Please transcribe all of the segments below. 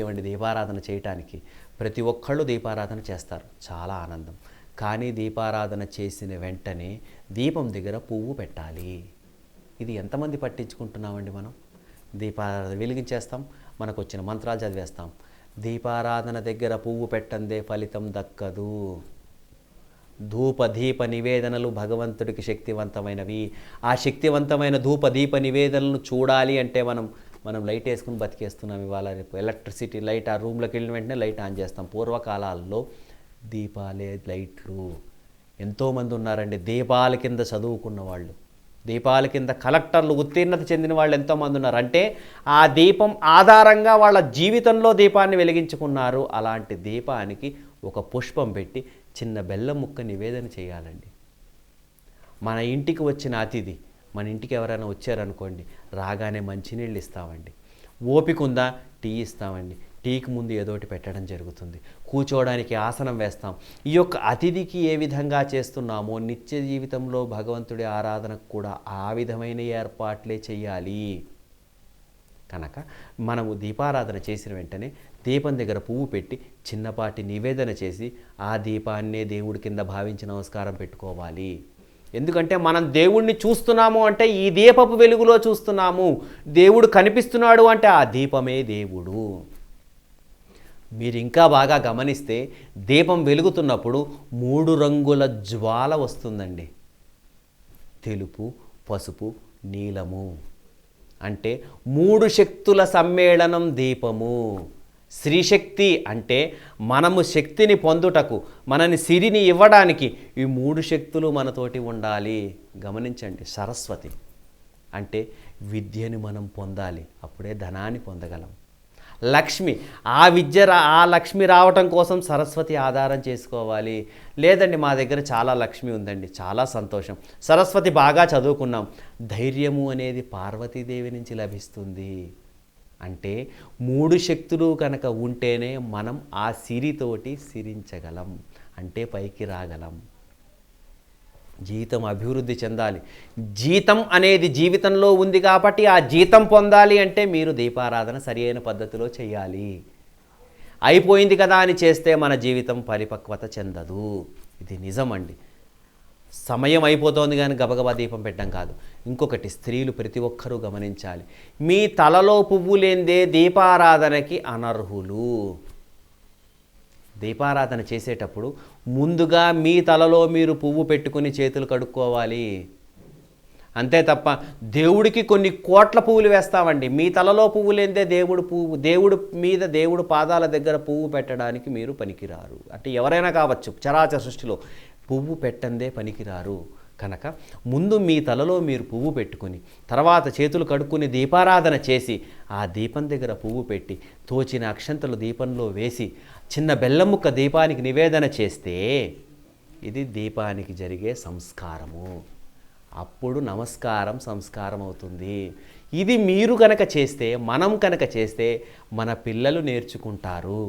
ఇవ్వండి దీపారాధన చేయటానికి. ప్రతి ఒక్కళ్ళు దీపారాధన చేస్తారు. చాలా ఆనందం. కానీ దీపారాధన చేసిన వెంటనే దీపం దగ్గర పువ్వు పెట్టాలి. ఇది ఎంతమంది పట్టించుకుంటున్నామండి మనం? దీపారాధన వెలిగించేస్తాం. మనకు వచ్చిన మంత్రాలు చదివేస్తాం. దీపారాధన దగ్గర పువ్వు పెట్టందే ఫలితం దక్కదు. ధూప దీప నివేదనలు భగవంతుడికి శక్తివంతమైనవి. ఆ శక్తివంతమైన ధూప దీప నివేదనలను చూడాలి అంటే మనం మనం లైట్ వేసుకుని బతికేస్తున్నాం ఇవాళ రేపు. ఎలక్ట్రిసిటీ లైట్ ఆ రూమ్లోకి వెళ్ళిన వెంటనే లైట్ ఆన్ చేస్తాం. పూర్వకాలాల్లో దీపాలే లైట్లు ఎంతోమంది ఉన్నారండి. దీపాల కింద చదువుకున్న వాళ్ళు దీపాల కింద కలెక్టర్లు ఉత్తీర్ణత చెందిన వాళ్ళు ఎంతోమంది ఉన్నారు. అంటే ఆ దీపం ఆధారంగా వాళ్ళ జీవితంలో దీపాన్ని వెలిగించుకున్నారు. అలాంటి దీపానికి ఒక పుష్పం పెట్టి చిన్న బెల్లం ముక్క నివేదన చేయాలండి. మన ఇంటికి వచ్చిన అతిథి మన ఇంటికి ఎవరైనా వచ్చారనుకోండి రాగానే మంచినీళ్ళు ఇస్తామండి. ఓపిక ఉందా? టీ ఇస్తామండి. టీకి ముందు ఏదోటి పెట్టడం జరుగుతుంది. కూర్చోవడానికి ఆసనం వేస్తాం. ఈ యొక్క అతిథికి ఏ విధంగా చేస్తున్నామో నిత్య జీవితంలో భగవంతుడి ఆరాధనకు కూడా ఆ విధమైన ఏర్పాట్లే చేయాలి కనుక మనము దీపారాధన చేసిన వెంటనే దీపం దగ్గర పువ్వు పెట్టి చిన్నపాటి నివేదన చేసి ఆ దీపాన్నే దేవుడి కింద భావించి నమస్కారం పెట్టుకోవాలి. ఎందుకంటే మనం దేవుణ్ణి చూస్తున్నాము అంటే ఈ దీపపు వెలుగులో చూస్తున్నాము. దేవుడు కనిపిస్తున్నాడు అంటే ఆ దీపమే దేవుడు. మీరు ఇంకా బాగా గమనిస్తే దీపం వెలుగుతున్నప్పుడు మూడు రంగుల జ్వాల వస్తుందండి. తెలుపు పసుపు నీలము. అంటే మూడు శక్తుల సమ్మేళనం దీపము. శ్రీశక్తి అంటే మనము శక్తిని పొందుటకు మనని సిరిని ఇవ్వడానికి ఈ మూడు శక్తులు మనతోటి ఉండాలి. గమనించండి సరస్వతి అంటే విద్యని మనం పొందాలి అప్పుడే ధనాన్ని పొందగలం. లక్ష్మి ఆ విద్య రా ఆ లక్ష్మి రావటం కోసం సరస్వతి ఆధారం చేసుకోవాలి. లేదండి మా దగ్గర చాలా లక్ష్మి ఉందండి చాలా సంతోషం. సరస్వతి బాగా చదువుకున్నాం. ధైర్యము అనేది పార్వతీదేవి నుంచి లభిస్తుంది. అంటే మూడు శక్తులు కనుక ఉంటేనే మనం ఆ సిరితోటి సిరించగలం అంటే పైకి రాగలం. జీతం అభివృద్ధి చెందాలి. జీతం అనేది జీవితంలో ఉంది కాబట్టి ఆ జీతం పొందాలి అంటే మీరు దీపారాధన సరి అయిన పద్ధతిలో చేయాలి. అయిపోయింది కదా అని చేస్తే మన జీవితం పరిపక్వత చెందదు. ఇది నిజమండి. సమయం అయిపోతోంది కానీ గబగబా దీపం పెట్టడం కాదు. ఇంకొకటి స్త్రీలు ప్రతి ఒక్కరూ గమనించాలి. మీ తలలో పువ్వు లేందే దీపారాధనకి అనర్హులు. దీపారాధన చేసేటప్పుడు ముందుగా మీ తలలో మీరు పువ్వు పెట్టుకుని చేతులు కడుక్కోవాలి. అంతే తప్ప దేవుడికి కొన్ని కోట్ల పువ్వులు వేస్తామండి. మీ తలలో పువ్వు లేందే దేవుడు పువ్వు దేవుడు మీద దేవుడు పాదాల దగ్గర పువ్వు పెట్టడానికి మీరు పనికిరారు. అంటే ఎవరైనా కావచ్చు చరాచర సృష్టిలో. పువ్వు పెట్టందే పనికిరారు. కనుక ముందు మీ తలలో మీరు పువ్వు పెట్టుకుని తర్వాత చేతులు కడుక్కుని దీపారాధన చేసి ఆ దీపం దగ్గర పువ్వు పెట్టి తోచిన అక్షంతలు దీపంలో వేసి చిన్న బెల్లం ముక్క దీపానికి నివేదన చేస్తే ఇది దీపానికి జరిగే సంస్కారము. అప్పుడు నమస్కారం సంస్కారం అవుతుంది ఇది మీరు కనుక చేస్తే మనం కనుక చేస్తే మన పిల్లలు నేర్చుకుంటారు.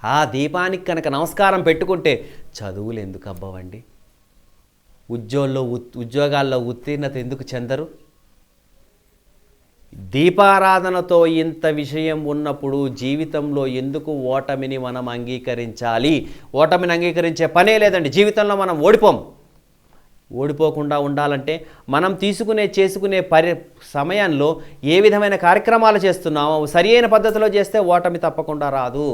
ఆ దీపానికి కనుక నమస్కారం పెట్టుకుంటే చదువులు ఎందుకు అబ్బవండి ఉద్యోగంలో ఉద్యోగాల్లో ఉత్తీర్ణత ఎందుకు చెందరు? దీపారాధనతో ఇంత విషయం ఉన్నప్పుడు జీవితంలో ఎందుకు ఓటమిని మనం అంగీకరించాలి? ఓటమిని అంగీకరించే పనే లేదండి జీవితంలో మనం ఓడిపోం. ఓడిపోకుండా ఉండాలంటే మనం తీసుకునే చేసుకునే పరి సమయంలో ఏ విధమైన కార్యక్రమాలు చేస్తున్నామో సరి అయిన పద్ధతిలో చేస్తే ఓటమి తప్పకుండా రాదు.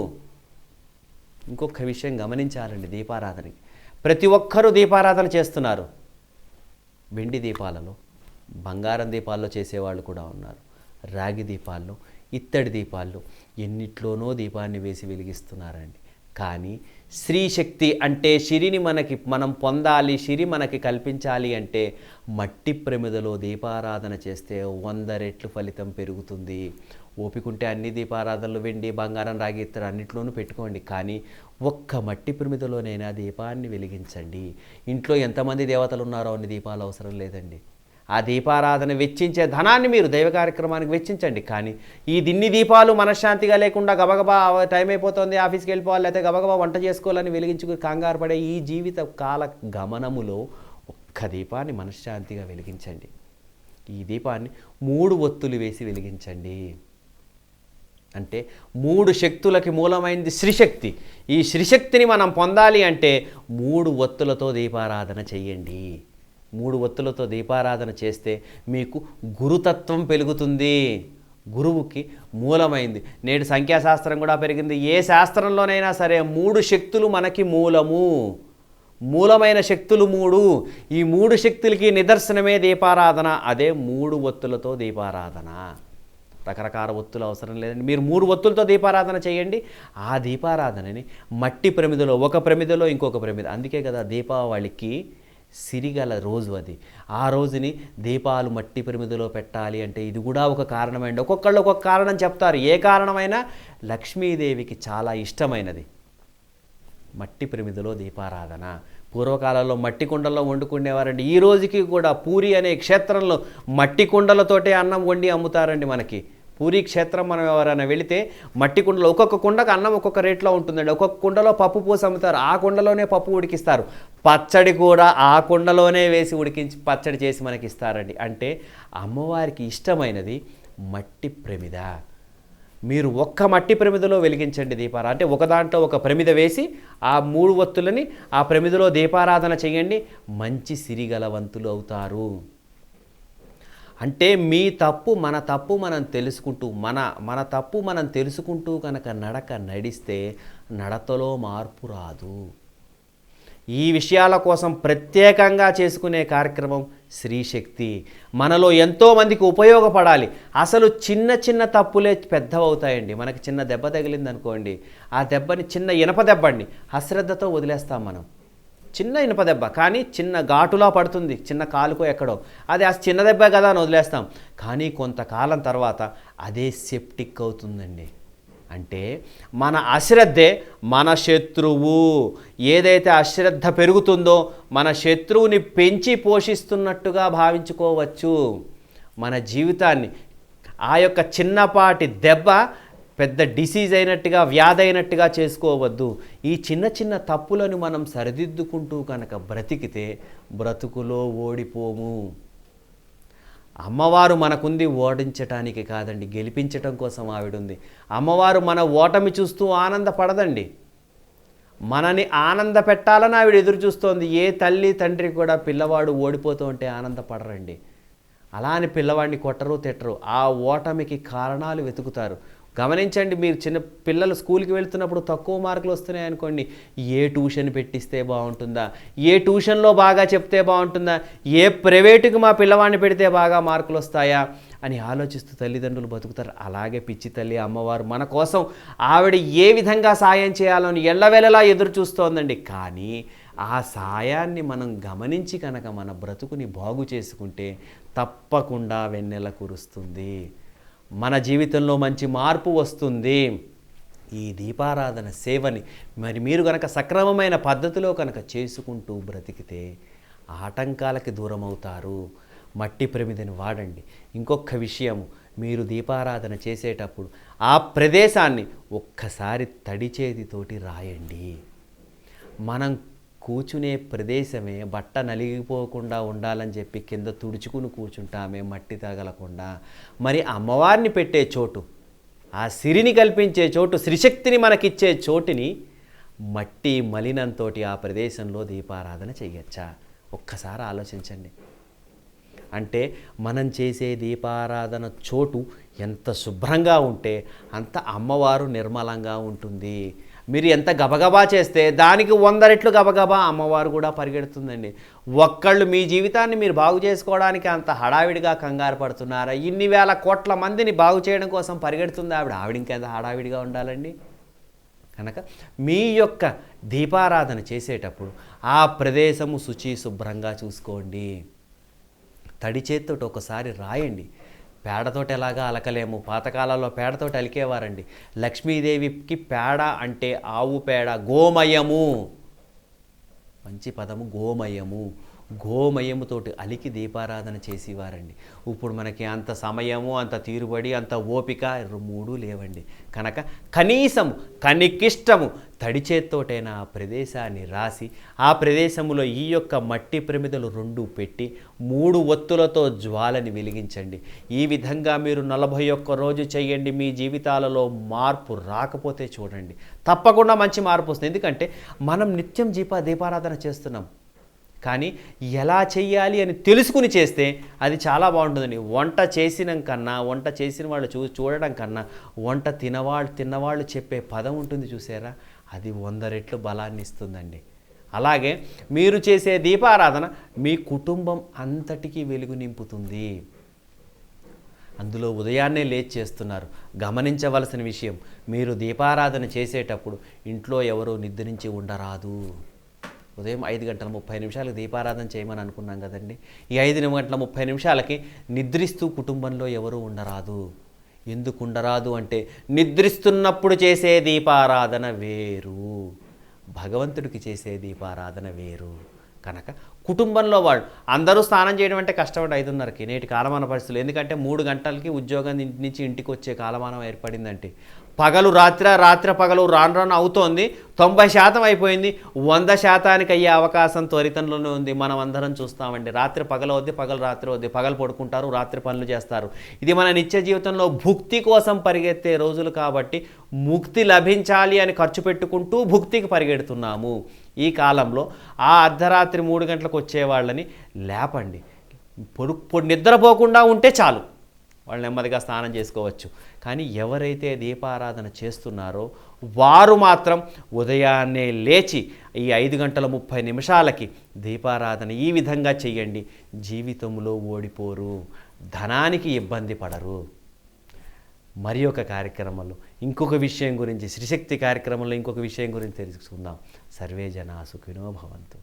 ఇంకొక విషయం గమనించాలండి దీపారాధనకి. ప్రతి ఒక్కరూ దీపారాధన చేస్తున్నారు. వెండి దీపాలలో బంగారం దీపాల్లో చేసేవాళ్ళు కూడా ఉన్నారు. రాగి దీపాల్లో ఇత్తడి దీపాల్లో ఎన్నిట్లోనో దీపాన్ని వేసి వెలిగిస్తున్నారండి. కానీ శక్తి అంటే సిరిని మనకి మనం పొందాలి సిరి మనకి కల్పించాలి అంటే మట్టి ప్రమిదలో దీపారాధన చేస్తే వంద రెట్లు ఫలితం పెరుగుతుంది. ఓపికంటే అన్ని దీపారాధనలు వెండి బంగారం రాగి ఇత్తడి అన్నిట్లోనూ పెట్టుకోండి. కానీ ఒక్క మట్టి ప్రమిదలోనైనా దీపాన్ని వెలిగించండి. ఇంట్లో ఎంతమంది దేవతలు ఉన్నారో అన్ని దీపాలు అవసరం లేదండి. ఆ దీపారాధన వెచ్చించే ధనాన్ని మీరు దైవ కార్యక్రమానికి వెచ్చించండి. కానీ ఈ దిన్ని దీపాలు మనశ్శాంతిగా లేకుండా గబగబా టైం అయిపోతుంది ఆఫీస్కి వెళ్ళిపోవాలి లేకపోతే గబగబా వంట చేసుకోవాలని వెలిగించుకుని కంగారు పడే ఈ జీవిత కాల గమనములో ఒక్క దీపాన్ని మనశ్శాంతిగా వెలిగించండి. ఈ దీపాన్ని మూడు ఒత్తులు వేసి వెలిగించండి. అంటే మూడు శక్తులకి మూలమైంది శ్రీశక్తి. ఈ శ్రీశక్తిని మనం పొందాలి అంటే మూడు ఒత్తులతో దీపారాధన చెయ్యండి. మూడు ఒత్తులతో దీపారాధన చేస్తే మీకు గురుతత్వం పెరుగుతుంది. గురువుకి మూలమైంది. నేడు సంఖ్యాశాస్త్రం కూడా పెరిగింది. ఏ శాస్త్రంలోనైనా సరే మూడు శక్తులు మనకి మూలము. మూలమైన శక్తులు మూడు. ఈ మూడు శక్తులకి నిదర్శనమే దీపారాధన. అదే మూడు ఒత్తులతో దీపారాధన. రకరకాల ఒత్తులు అవసరం లేదండి. మీరు మూడు ఒత్తులతో దీపారాధన చేయండి. ఆ దీపారాధనని మట్టి ప్రమిదలో ఒక ప్రమిదలో ఇంకొక ప్రమిద. అందుకే కదా దీపావళికి సిరిగల రోజు అది. ఆ రోజుని దీపాలు మట్టి పరిమిదిలో పెట్టాలి అంటే ఇది కూడా ఒక కారణమైంది. ఒక్కొక్కళ్ళు ఒక్కొక్క కారణం చెప్తారు. ఏ కారణమైనా లక్ష్మీదేవికి చాలా ఇష్టమైనది. మట్టి పరిమిదిలో దీపారాధన. పూర్వకాలంలో మట్టి కుండల్లో వండుకునేవారండి. ఈ రోజుకి కూడా పూరి అనే క్షేత్రంలో మట్టి కుండలతోటే అన్నం వండి అమ్ముతారండి మనకి. పూరి క్షేత్రం మనం ఎవరైనా వెళితే మట్టి కుండలో ఒక్కొక్క కుండకు అన్నం ఒక్కొక్క రేట్లో ఉంటుందండి. ఒక్కొక్క కుండలో పప్పు పూసి అమ్ముతారు. ఆ కుండలోనే పప్పు ఉడికిస్తారు. పచ్చడి కూడా ఆ కుండలోనే వేసి ఉడికించి పచ్చడి చేసి మనకి ఇస్తారండి. అంటే అమ్మవారికి ఇష్టమైనది మట్టి ప్రమిద. మీరు ఒక్క మట్టి ప్రమిదలో వెలిగించండి దీపారా. అంటే ఒక దాంట్లో ఒక ప్రమిద వేసి ఆ మూడు వత్తులని ఆ ప్రమిదలో దీపారాధన చేయండి. మంచి సిరిగలవంతులు అవుతారు. అంటే మీ తప్పు మన తప్పు మనం తెలుసుకుంటూ మన మన తప్పు మనం తెలుసుకుంటూ కనుక నడక నడిస్తే నడతలో మార్పు రాదు. ఈ విషయాల కోసం ప్రత్యేకంగా చేసుకునే కార్యక్రమం శ్రీశక్తి మనలో ఎంతోమందికి ఉపయోగపడాలి. అసలు చిన్న చిన్న తప్పులే పెద్దవవుతాయండి. మనకి చిన్న దెబ్బ తగిలింది అనుకోండి ఆ దెబ్బని చిన్న ఇనప దెబ్బండి అశ్రద్ధతో వదిలేస్తాం మనం. చిన్న ఇనుప దెబ్బ కానీ చిన్న ఘాటులా పడుతుంది చిన్న కాలుకో ఎక్కడో. అది ఆ చిన్న దెబ్బ కదా అని వదిలేస్తాం. కానీ కొంతకాలం తర్వాత అదే సెప్టిక్ అవుతుందండి. అంటే మన అశ్రద్ధే మన శత్రువు. ఏదైతే అశ్రద్ధ పెరుగుతుందో మన శత్రువుని పెంచి పోషిస్తున్నట్టుగా భావించుకోవచ్చు. మన జీవితాన్ని ఆ యొక్క చిన్నపాటి దెబ్బ పెద్ద డిసీజ్ అయినట్టుగా వ్యాధి అయినట్టుగా చేసుకోవద్దు. ఈ చిన్న చిన్న తప్పులను మనం సరిదిద్దుకుంటూ కనుక బ్రతికితే బ్రతుకులో ఓడిపోము. అమ్మవారు మనకుంది ఓడించటానికి కాదండి గెలిపించటం కోసం ఆవిడుంది. అమ్మవారు మన ఓటమి చూస్తూ ఆనందపడదండి. మనని ఆనంద పెట్టాలని ఆవిడ ఎదురు చూస్తోంది. ఏ తల్లి తండ్రి కూడా పిల్లవాడు ఓడిపోతూ ఉంటే ఆనందపడరండి. అలా అని పిల్లవాడిని కొట్టరు తిట్టరు. ఆ ఓటమికి కారణాలు వెతుకుతారు. గమనించండి మీరు చిన్న పిల్లలు స్కూల్కి వెళ్తున్నప్పుడు తక్కువ మార్కులు వస్తున్నాయి అనుకోండి ఏ ట్యూషన్ పెట్టిస్తే బాగుంటుందా? ఏ ట్యూషన్లో బాగా చెప్తే బాగుంటుందా? ఏ ప్రైవేటుకి మా పిల్లవాడిని పెడితే బాగా మార్కులు వస్తాయా? అని ఆలోచిస్తూ తల్లిదండ్రులు బతుకుతారు. అలాగే పిచ్చి తల్లి అమ్మవారు మన కోసం ఆవిడ ఏ విధంగా సాయం చేయాలని ఎల్లవేళలా ఎదురు చూస్తోందండి. కానీ ఆ సాయాన్ని మనం గమనించి కనుక మన బ్రతుకుని బాగు చేసుకుంటే తప్పకుండా వెన్నెల కురుస్తుంది. మన జీవితంలో మంచి మార్పు వస్తుంది. ఈ దీపారాధన సేవని మరి మీరు కనుక సక్రమమైన పద్ధతిలో కనుక చేసుకుంటూ బ్రతికితే ఆటంకాలకి దూరం అవుతారు మట్టి ప్రమిదని వాడండి. ఇంకొక విషయం మీరు దీపారాధన చేసేటప్పుడు ఆ ప్రదేశాన్ని ఒక్కసారి తడి చేతితోటి రాయండి. మనం కూర్చునే ప్రదేశమే బట్ట నలిగిపోకుండా ఉండాలని చెప్పి కింద తుడుచుకుని కూర్చుంటామే మట్టి తగలకుండా. మరి అమ్మవారిని పెట్టే చోటు ఆ సిరిని కల్పించే చోటు శ్రీశక్తిని మనకిచ్చే చోటుని మట్టి మలినంతో ఆ ప్రదేశంలో దీపారాధన చేయొచ్చా ఒక్కసారి ఆలోచించండి. అంటే మనం చేసే దీపారాధన చోటు ఎంత శుభ్రంగా ఉంటే అంత అమ్మవారు నిర్మలంగా ఉంటుంది. మీరు ఎంత గబగబా చేస్తే దానికి వంద రెట్లు గబగబా అమ్మవారు కూడా పరిగెడుతుందండి. ఒక్కళ్ళు మీ జీవితాన్ని మీరు బాగు చేసుకోవడానికి అంత హడావిడిగా కంగారు పడుతున్నారా? ఇన్ని వేల కోట్ల మందిని బాగు చేయడం కోసం పరిగెడుతుంది ఆవిడ. ఆవిడ ఇంకెంత హడావిడిగా ఉండాలండి? కనుక మీ యొక్క దీపారాధన చేసేటప్పుడు ఆ ప్రదేశము శుచి శుభ్రంగా చూసుకోండి. తడి చేతితోటి ఒకసారి రాయండి. పేడతోటి ఎలాగా అలకలేము. పాతకాలంలో పేడతోటి అలికేవారండి. లక్ష్మీదేవికి పేడ అంటే ఆవు పేడ గోమయము. మంచి పదము గోమయము. గోమయముతోటి అలికి దీపారాధన చేసేవారండి. ఇప్పుడు మనకి అంత సమయము అంత తీరుబడి అంత ఓపిక మూడు లేవండి. కనుక కనీసం కనికిష్టము తడి చేత్తోటైనా ఆ ప్రదేశాన్ని రాసి ఆ ప్రదేశంలో ఈ యొక్క మట్టి ప్రమిదలు రెండు పెట్టి మూడు ఒత్తులతో జ్వాలని వెలిగించండి. ఈ విధంగా మీరు నలభై ఒక్క రోజు చేయండి మీ జీవితాలలో మార్పు రాకపోతే చూడండి. తప్పకుండా మంచి మార్పు వస్తుంది. ఎందుకంటే మనం నిత్యం దీప దీపారాధన చేస్తున్నాం. కానీ ఎలా చేయాలి అని తెలుసుకుని చేస్తే అది చాలా బాగుంటుందండి. వంట చేసిన కన్నా వంట చేసిన వాళ్ళు చూ చూడడం కన్నా వంట తినవాళ్ళు తిన్నవాళ్ళు చెప్పే పదం ఉంటుంది చూసారా? అది వంద రెట్లు బలాన్ని ఇస్తుందండి. అలాగే మీరు చేసే దీపారాధన మీ కుటుంబం అంతటికీ వెలుగు నింపుతుంది. అందులో ఉదయాన్నే లేచి చేస్తున్నారు. గమనించవలసిన విషయం మీరు దీపారాధన చేసేటప్పుడు ఇంట్లో ఎవరూ నిద్రించి ఉండరాదు. ఉదయం ఐదు గంటల ముప్పై నిమిషాలకు దీపారాధన చేయమని అనుకున్నాం కదండి. ఈ ఐదు గంటల ముప్పై నిమిషాలకి నిద్రిస్తూ కుటుంబంలో ఎవరూ ఉండరాదు. ఎందుకు ఉండరాదు అంటే నిద్రిస్తున్నప్పుడు చేసే దీపారాధన వేరు. భగవంతుడికి చేసే దీపారాధన వేరు. కనుక కుటుంబంలో వాళ్ళు అందరూ స్నానం చేయడం అంటే కష్టపడి ఐదున్నరకి నేటి కాలమాన పరిస్థితులు. ఎందుకంటే మూడు గంటలకి ఉద్యోగం ఇంటి నుంచి ఇంటికి వచ్చే కాలమానం ఏర్పడిందంటే పగలు రాత్ర రాత్రి పగలు రాను రాను అవుతోంది. తొంభై శాతం అయిపోయింది. వంద శాతానికి అయ్యే అవకాశం త్వరితంలోనే ఉంది. మనం అందరం చూస్తామండి. రాత్రి పగలు వద్ది పగలు రాత్రి వద్ది పగలు పడుకుంటారు రాత్రి పనులు చేస్తారు. ఇది మన నిత్య జీవితంలో భుక్తి కోసం పరిగెత్తే రోజులు కాబట్టి ముక్తి లభించాలి అని ఖర్చు పెట్టుకుంటూ భుక్తికి పరిగెడుతున్నాము. ఈ కాలంలో ఆ అర్ధరాత్రి మూడు గంటలకు వచ్చే వాళ్ళని లేపండి. పొడు పొడు నిద్రపోకుండా ఉంటే చాలు. వాళ్ళు నెమ్మదిగా స్నానం చేసుకోవచ్చు. కానీ ఎవరైతే దీపారాధన చేస్తున్నారో వారు మాత్రం ఉదయాన్నే లేచి ఈ ఐదు గంటల ముప్పై నిమిషాలకి దీపారాధన ఈ విధంగా చెయ్యండి జీవితంలో ఓడిపోరు. ధనానికి ఇబ్బంది పడరు. మరి ఒక కార్యక్రమంలో ఇంకొక విషయం గురించి శ్రీశక్తి కార్యక్రమంలో ఇంకొక విషయం గురించి తెలుసుకుందాం. సర్వే జనా సుఖినో భవంతు.